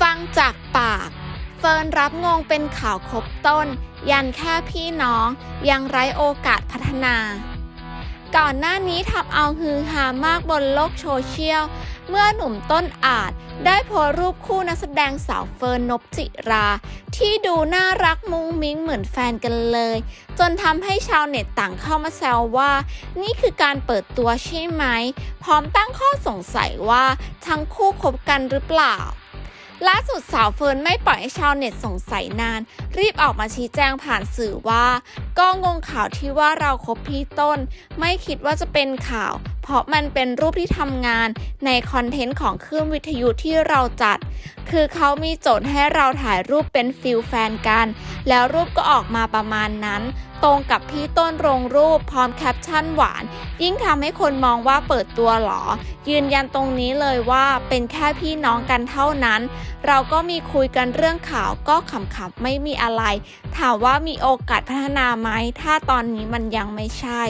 ฟังจากปาก เฟิร์นรับงงเป็นข่าวครบต้น ยันแค่พี่น้องยังไร้โอกาสพัฒนา ก่อนหน้านี้ทำเอาฮือฮามากบนโลกโซเชียล เมื่อหนุ่มต้นอาจได้โพสรูปคู่นักแสดงสาวเฟิร์นนบจิรา ที่ดูน่ารักมุ้งมิ้งเหมือนแฟนกันเลย จนทำให้ชาวเน็ตต่างเข้ามาแซวว่า นี่คือการเปิดตัวใช่ไหม พร้อมตั้งข้อสงสัยว่าทั้งคู่คบกันหรือเปล่า ล่าสุดสาวเฟิร์นไม่ปล่อยให้ชาวเน็ตสงสัยนาน รีบออกมาชี้แจงผ่านสื่อว่า ก็งงข่าวที่ว่าเราคบพี่ต้น ไม่คิดว่าจะเป็นข่าว ราะมันเป็นรูปที่ทำงานในคอนเทนต์ของคลื่นวิทยุที่เราจัด คือเขามีโจทย์ให้เราถ่ายรูปเป็นฟิลแฟนกัน แล้วรูปก็ออกมาประมาณนั้น ตรงกับพี่ต้นลงรูปพร้อมแคปชั่นหวาน ยิ่งทำให้คนมองว่าเปิดตัวหรอ ยืนยันตรงนี้เลยว่าเป็นแค่พี่น้องกันเท่านั้น เราก็มีคุยกันเรื่องข่าวก็ขำๆไม่มีอะไร ถามว่ามีโอกาสพัฒนาไหม ถ้าตอนนี้มันยังไม่ใช่